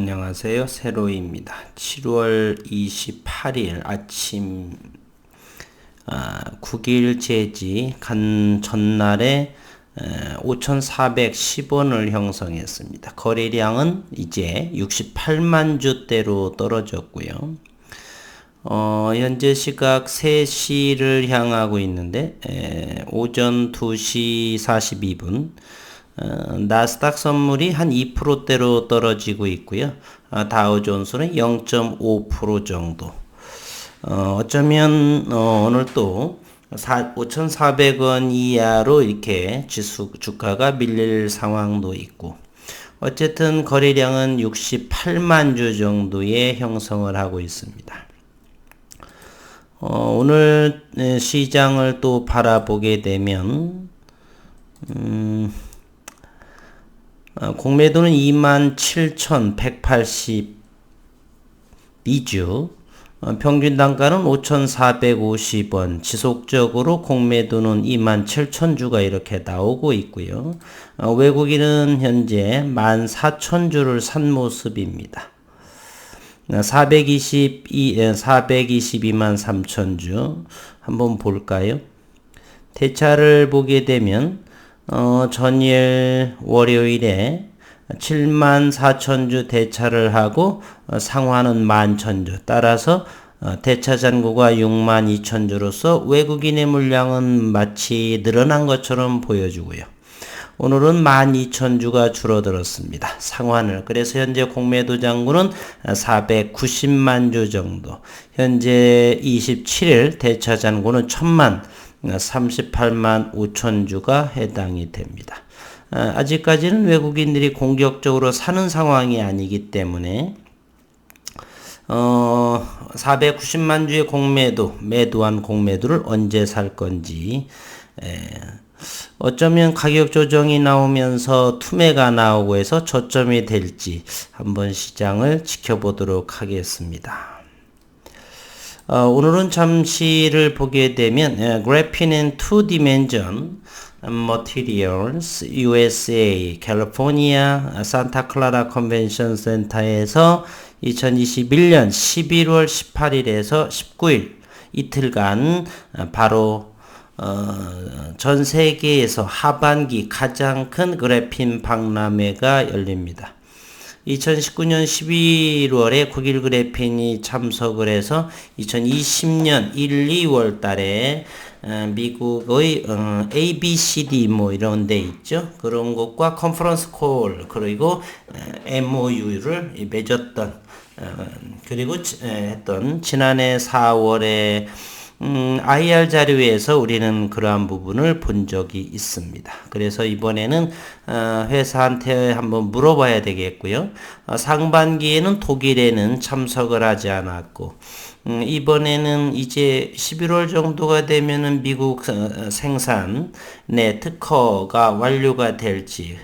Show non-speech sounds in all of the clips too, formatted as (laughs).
안녕하세요. 세로입니다. 7월 28일 아침 아, 9일 제지 간 전날에 5,410원을 형성했습니다. 거래량은 이제 68만 주대로 떨어졌고요. 어, 현재 시각 3시를 향하고 있는데 에, 오전 2시 42분 어, 나스닥 선물이 한 2%대로 떨어지고 있고요. 어, 다우존스는 0.5% 정도. 어, 어쩌면 어, 오늘 또 5,400원 이하로 이렇게 지수 주가가 밀릴 상황도 있고 어쨌든 거래량은 68만 주 정도의 형성을 하고 있습니다. 어, 오늘 시장을 또 바라보게 되면 음, 어, 공매도는 27,182주, 어, 평균 단가는 5,450원, 지속적으로 공매도는 27,000주가 이렇게 나오고 있고요. 어, 외국인은 현재 14,000주를 산 모습입니다. 422, 422만 3천주. 한번 볼까요? 대차를 보게 되면 어, 전일 월요일에 7만 4천주 대차를 하고 어, 상환은 만 천주. 따라서 어, 대차 잔고가 6만 2천 주로서 외국인의 물량은 마치 늘어난 것처럼 보여주고요. 오늘은 12,000주가 줄어들었습니다. 상환을. 그래서 현재 공매도 잔고는 490만 주 정도. 현재 27일 대차 잔고는 1000만 38만 5천 주가 해당이 됩니다. 아, 아직까지는 외국인들이 공격적으로 사는 상황이 아니기 때문에 어, 490만 주의 공매도, 매도한 공매도를 언제 살 건지, 에, 어쩌면 가격 조정이 나오면서 투매가 나오고 해서 저점이 될지 한번 시장을 지켜보도록 하겠습니다. 어, 오늘은 잠시를 보게 되면 예, Graphene and Two Dimension Materials USA 캘리포니아 산타 클라라 컨벤션 센터에서 2021년 11월 18일에서 19일 이틀간 어, 바로 어, 전 세계에서 하반기 가장 큰 그래핀 박람회가 열립니다. 2019년 11월에 국일 그래핀이 참석을 해서 2020년 1, 2월 달에 어, 미국의 어, ABCD 뭐 이런 데 있죠. 그런 것과 컨퍼런스 콜 그리고 MOU를 맺었던 그리고 했던 지난해 4월에 음, IR 자료에서 우리는 그러한 부분을 본 적이 있습니다. 그래서 이번에는 어, 회사한테 한번 물어봐야 되겠고요. 어, 상반기에는 독일에는 참석을 하지 않았고 음, 이번에는 이제 11월 정도가 되면은 미국 어, 생산 내 특허가 완료가 될지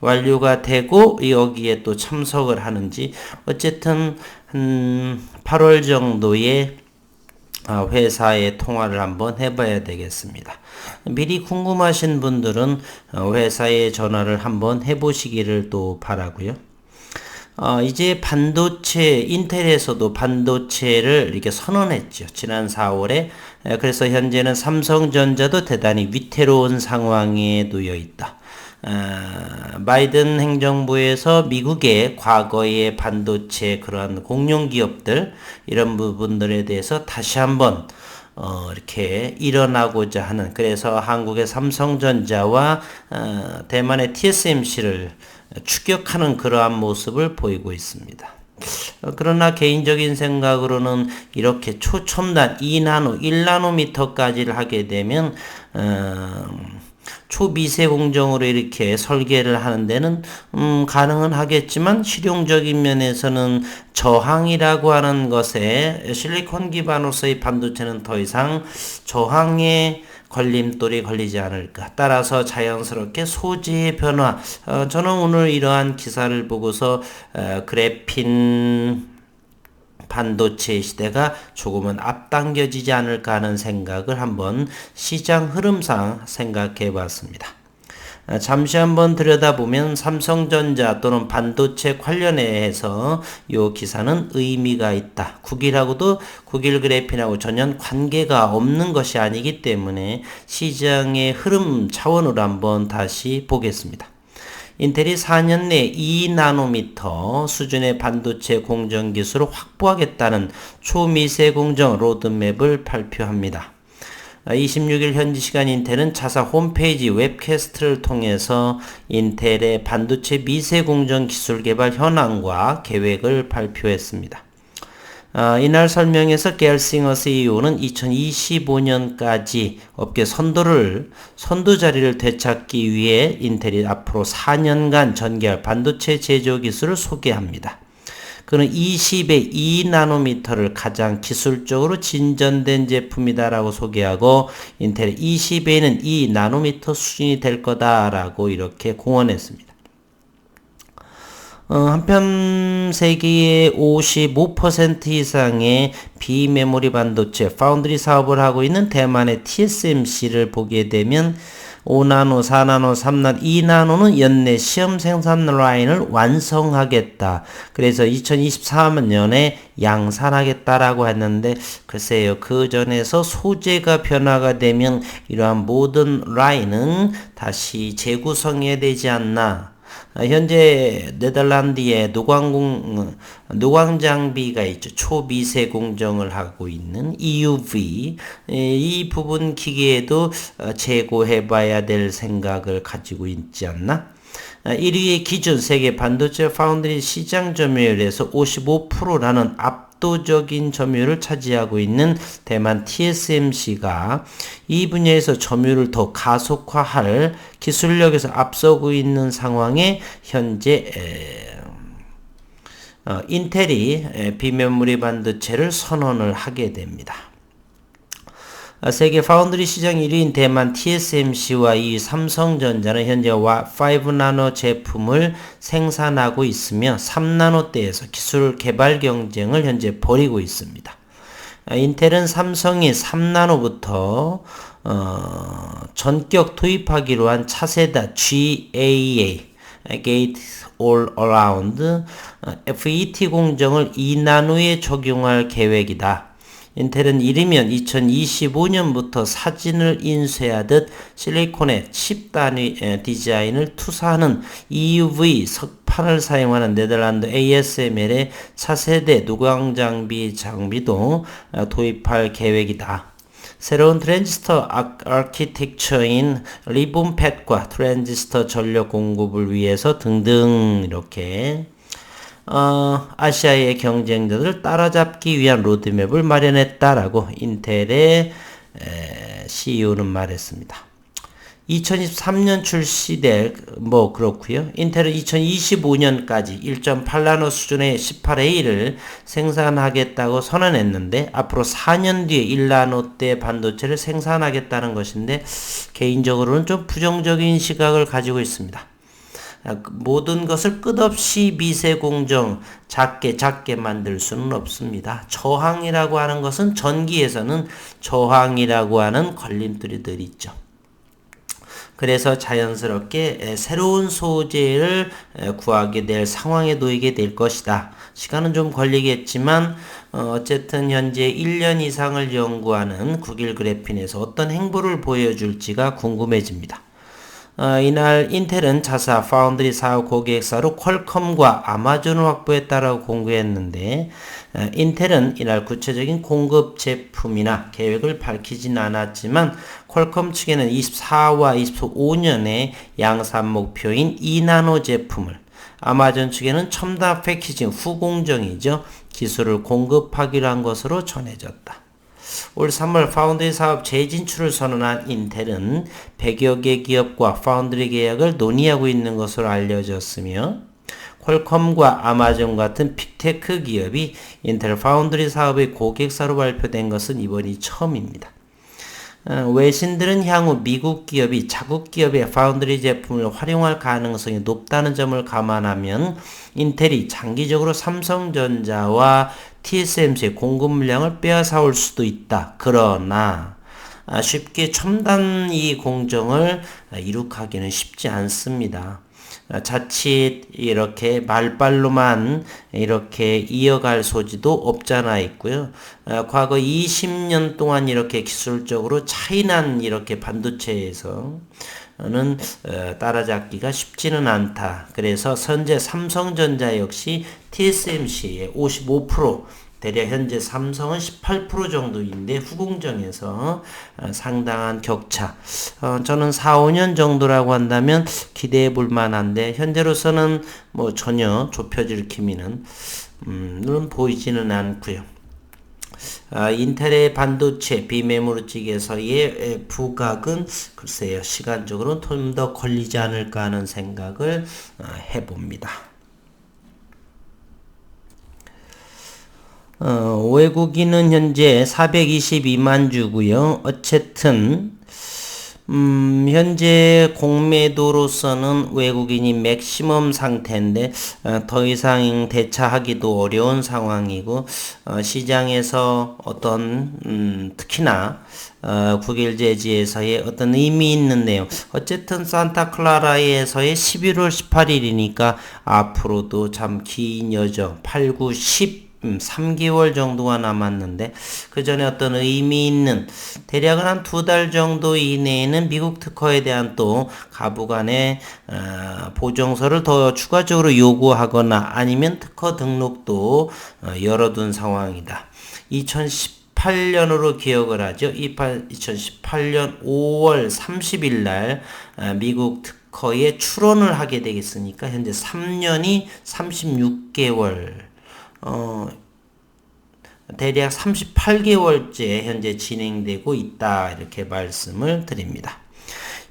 완료가 되고 여기에 또 참석을 하는지 어쨌든 한 8월 정도에 아, 회사에 통화를 한번 해봐야 되겠습니다. 미리 궁금하신 분들은 어, 회사에 전화를 한번 해보시기를 또 바라고요. 어, 이제 반도체 인텔에서도 반도체를 이렇게 선언했죠. 지난 4월에 그래서 현재는 삼성전자도 대단히 위태로운 상황에 놓여 있다. 어, 바이든 행정부에서 미국의 과거의 반도체 그러한 공룡 기업들 이런 부분들에 대해서 다시 한번 어, 이렇게 일어나고자 하는 그래서 한국의 삼성전자와 어, 대만의 TSMC를 추격하는 그러한 모습을 보이고 있습니다. 어, 그러나 개인적인 생각으로는 이렇게 초첨단 2나노, 1나노미터까지를 하게 되면 어, 초미세 공정으로 이렇게 설계를 하는 데는 음, 가능은 하겠지만 실용적인 면에서는 저항이라고 하는 것에 실리콘 기반으로서의 반도체는 더 이상 저항에 걸림돌이 걸리지 않을까. 따라서 자연스럽게 소재의 변화. 어, 저는 오늘 이러한 기사를 보고서 어, 그래핀 반도체 시대가 조금은 앞당겨지지 않을까 하는 생각을 한번 시장 흐름상 생각해 봤습니다. 아, 잠시 한번 들여다보면 삼성전자 또는 반도체 관련해서 이 기사는 의미가 있다. 국일하고도 국일 그래핀하고 전혀 관계가 없는 것이 아니기 때문에 시장의 흐름 차원으로 한번 다시 보겠습니다. 인텔이 4년 내 2나노미터 수준의 반도체 공정 기술을 확보하겠다는 초미세 공정 로드맵을 발표합니다. 26일 현지 시간 인텔은 자사 홈페이지 웹캐스트를 통해서 인텔의 반도체 미세 공정 기술 개발 현황과 계획을 발표했습니다. 아, 이날 설명에서 겔싱어 CEO는 2025년까지 업계 선도를 선도 자리를 되찾기 위해 인텔이 앞으로 4년간 전개할 반도체 제조 기술을 소개합니다. 그는 20의 2나노미터를 가장 기술적으로 진전된 제품이다라고 소개하고 인텔의 20에는 2나노미터 수준이 될 거다라고 이렇게 공언했습니다. 어, 한편 세계의 55% 이상의 비메모리 반도체 파운드리 사업을 하고 있는 대만의 TSMC를 보게 되면 5나노, 4나노, 3나노, 2나노는 연내 시험 생산 라인을 완성하겠다. 그래서 2024년에 양산하겠다라고 했는데 글쎄요. 그 전에서 소재가 변화가 되면 이러한 모든 라인은 다시 재구성해야 되지 않나. 아, 현재 네덜란드에 노광공 노광 장비가 있죠. 초미세 공정을 하고 있는 EUV 이 부분 기계에도 어, 재고해 봐야 될 생각을 가지고 있지 않나? 1위의 아, 기준 세계 반도체 파운드리 시장 점유율에서 55%라는 앞 압도적인 점유율을 차지하고 있는 대만 TSMC가 이 분야에서 점유율을 더 가속화할 기술력에서 앞서고 있는 상황에 현재 어, 인텔이 비메모리 반도체를 선언을 하게 됩니다. 아, 세계 파운드리 시장 1위인 대만 TSMC와 이 삼성전자는 현재 5나노 제품을 생산하고 있으며 3나노대에서 기술 개발 경쟁을 현재 벌이고 있습니다. 아, 인텔은 삼성이 3나노부터 어, 전격 도입하기로 한 차세대 GAA Gate All Around FET 공정을 2나노에 적용할 계획이다. 인텔은 이르면 2025년부터 사진을 인쇄하듯 실리콘의 칩 단위 디자인을 투사하는 EUV 석판을 사용하는 네덜란드 ASML의 차세대 누광 장비 장비도 어, 도입할 계획이다. 새로운 트랜지스터 아키텍처인 리본팻과 트랜지스터 전력 공급을 위해서 등등 이렇게 어, 아시아의 경쟁자들을 따라잡기 위한 로드맵을 마련했다라고 인텔의 에, CEO는 말했습니다. 2023년 출시될 뭐 그렇고요. 인텔은 2025년까지 1.8나노 수준의 18A를 생산하겠다고 선언했는데 앞으로 4년 뒤에 1나노대 반도체를 생산하겠다는 것인데 개인적으로는 좀 부정적인 시각을 가지고 있습니다. 모든 것을 끝없이 미세 공정 작게 작게 만들 수는 없습니다. 저항이라고 하는 것은 전기에서는 저항이라고 하는 걸림돌이들 있죠. 그래서 자연스럽게 새로운 소재를 구하게 될 상황에 놓이게 될 것이다. 시간은 좀 걸리겠지만 어, 어쨌든 현재 1년 이상을 연구하는 국일 그래핀에서 어떤 행보를 보여줄지가 궁금해집니다. 어, 이날 인텔은 자사 파운드리 사업 고객사로 퀄컴과 아마존을 확보했다라고 공개했는데 어, 인텔은 이날 구체적인 공급 제품이나 계획을 밝히진 않았지만 퀄컴 측에는 24와 25년에 양산 목표인 2나노 제품을 아마존 측에는 첨단 패키징 후공정이죠. 기술을 공급하기로 한 것으로 전해졌다. 올 3월 파운드리 사업 재진출을 선언한 인텔은 100여 개 기업과 파운드리 계약을 논의하고 있는 것으로 알려졌으며 퀄컴과 아마존 같은 빅테크 기업이 인텔 파운드리 사업의 고객사로 발표된 것은 이번이 처음입니다. 어, 외신들은 향후 미국 기업이 자국 기업의 파운드리 제품을 활용할 가능성이 높다는 점을 감안하면 인텔이 장기적으로 삼성전자와 TSMC의 공급 물량을 빼앗아올 수도 있다. 그러나 아, 쉽게 첨단 이 공정을 아, 이룩하기는 쉽지 않습니다. 아, 자칫 이렇게 말발로만 이렇게 이어갈 소지도 없잖아 있고요. 아, 과거 20년 동안 이렇게 기술적으로 차이난 이렇게 반도체에서 는 어, 따라잡기가 쉽지는 않다. 그래서 현재 삼성전자 역시 TSMC의 55% 대략 현재 삼성은 18% 정도인데 후공정에서 어, 상당한 격차. 어, 저는 4, 5년 정도라고 한다면 기대해 볼 만한데 현재로서는 뭐 전혀 좁혀질 기미는 음, 보이지는 않고요. 아, 인텔의 반도체 비메모리 쪽에서의 부각은 글쎄요 시간적으로 좀 더 걸리지 않을까 하는 생각을 어, 해봅니다. 어, 외국인은 현재 422만 주고요. 어쨌든 음, 현재 공매도로서는 외국인이 맥시멈 상태인데 어, 더 이상 대차하기도 어려운 상황이고 어, 시장에서 어떤 음, 특히나 어, 국일 제지에서의 어떤 의미 있는 내용 어쨌든 산타클라라에서의 11월 18일이니까 앞으로도 참 긴 여정 8, 9, 10 음, 3개월 정도가 남았는데 그 전에 어떤 의미 있는 대략은 한 두 달 정도 이내에는 미국 특허에 대한 또 가부 간의 어, 보정서를 더 추가적으로 요구하거나 아니면 특허 등록도 어, 열어둔 상황이다. 2018년으로 기억을 하죠. 2018년 5월 30일 날 어, 미국 특허에 출원을 하게 되겠으니까 현재 3년이 36개월 어, 대략 38개월째 현재 진행되고 있다. 이렇게 말씀을 드립니다.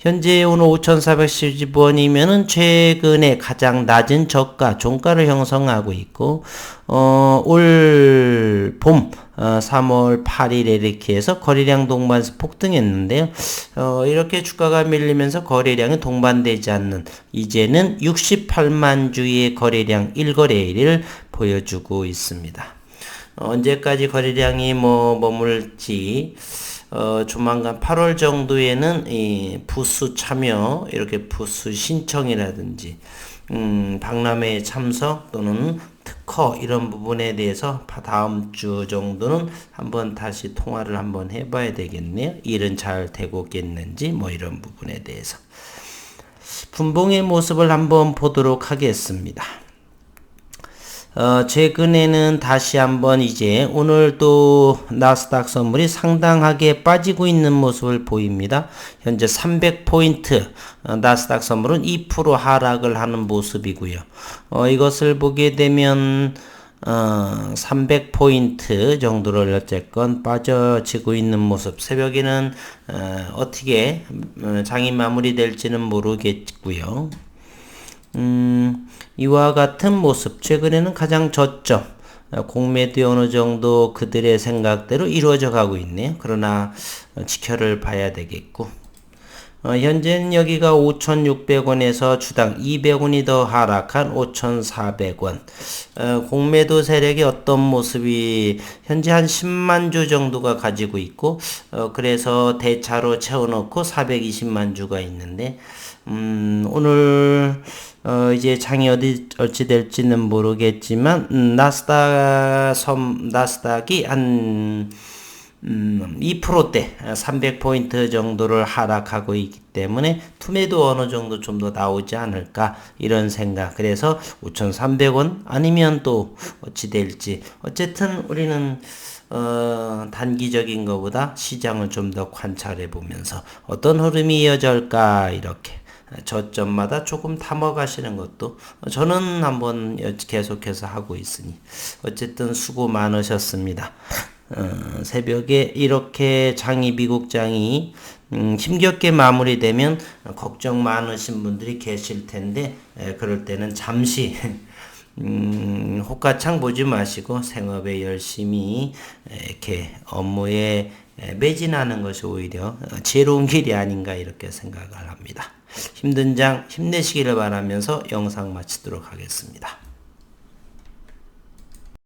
현재 오늘 5,410원이면은 최근에 가장 낮은 저가, 종가를 형성하고 있고, 어, 올 봄, 어, 3월 8일에 이렇게 해서 거래량 동반해서 폭등했는데요. 어, 이렇게 주가가 밀리면서 거래량이 동반되지 않는, 이제는 68만 주의 거래량 1거래일을 보여주고 있습니다. 어, 언제까지 거래량이 뭐 머물지, 어, 조만간 8월 정도에는 이 부수 참여, 이렇게 부수 신청이라든지, 음, 박람회 참석 또는 특허 이런 부분에 대해서 다음 주 정도는 한번 다시 통화를 한번 해봐야 되겠네요. 일은 잘 되고겠는지 뭐 이런 부분에 대해서. 분봉의 모습을 한번 보도록 하겠습니다. 어, 최근에는 다시 한번 이제 오늘 또 나스닥 선물이 상당하게 빠지고 있는 모습을 보입니다. 현재 300포인트 어, 나스닥 선물은 2% 하락을 하는 모습이고요. 어, 이것을 보게 되면 어, 300포인트 정도를 어쨌건 빠져지고 있는 모습. 새벽에는 어, 어떻게 어, 장이 마무리될지는 모르겠고요. 음, 이와 같은 모습, 최근에는 가장 저점, 공매도 어느 정도 그들의 생각대로 이루어져 가고 있네요. 그러나 지켜를 봐야 되겠고, 어, 현재는 여기가 5,600원에서 주당 200원이 더 하락한 5,400원. 어, 공매도 세력이 어떤 모습이 현재 한 10만 주 정도가 가지고 있고, 어, 그래서 대차로 채워놓고 420만 주가 있는데, 음, 오늘 어, 이제 장이 어디 어찌 될지는 모르겠지만 음, 나스닥 섬 나스닥이 한 음, 2%대 300포인트 정도를 하락하고 있기 때문에 투매도 어느 정도 좀 더 나오지 않을까 이런 생각 그래서 5,300원 아니면 또 어찌 될지 어쨌든 우리는 어, 단기적인 것보다 시장을 좀 더 관찰해 보면서 어떤 흐름이 이어질까 이렇게 저점마다 조금 담아 가시는 것도 저는 한번 계속해서 하고 있으니 어쨌든 수고 많으셨습니다. 어, 새벽에 이렇게 장이 미국장이 음, 힘겹게 마무리되면 걱정 많으신 분들이 계실 텐데 에, 그럴 때는 잠시 (laughs) 음, 호가창 보지 마시고 생업에 열심히 이렇게 업무에 매진하는 것이 오히려 지혜로운 길이 아닌가 이렇게 생각을 합니다. 힘든 장 힘내시기를 바라면서 영상 마치도록 하겠습니다.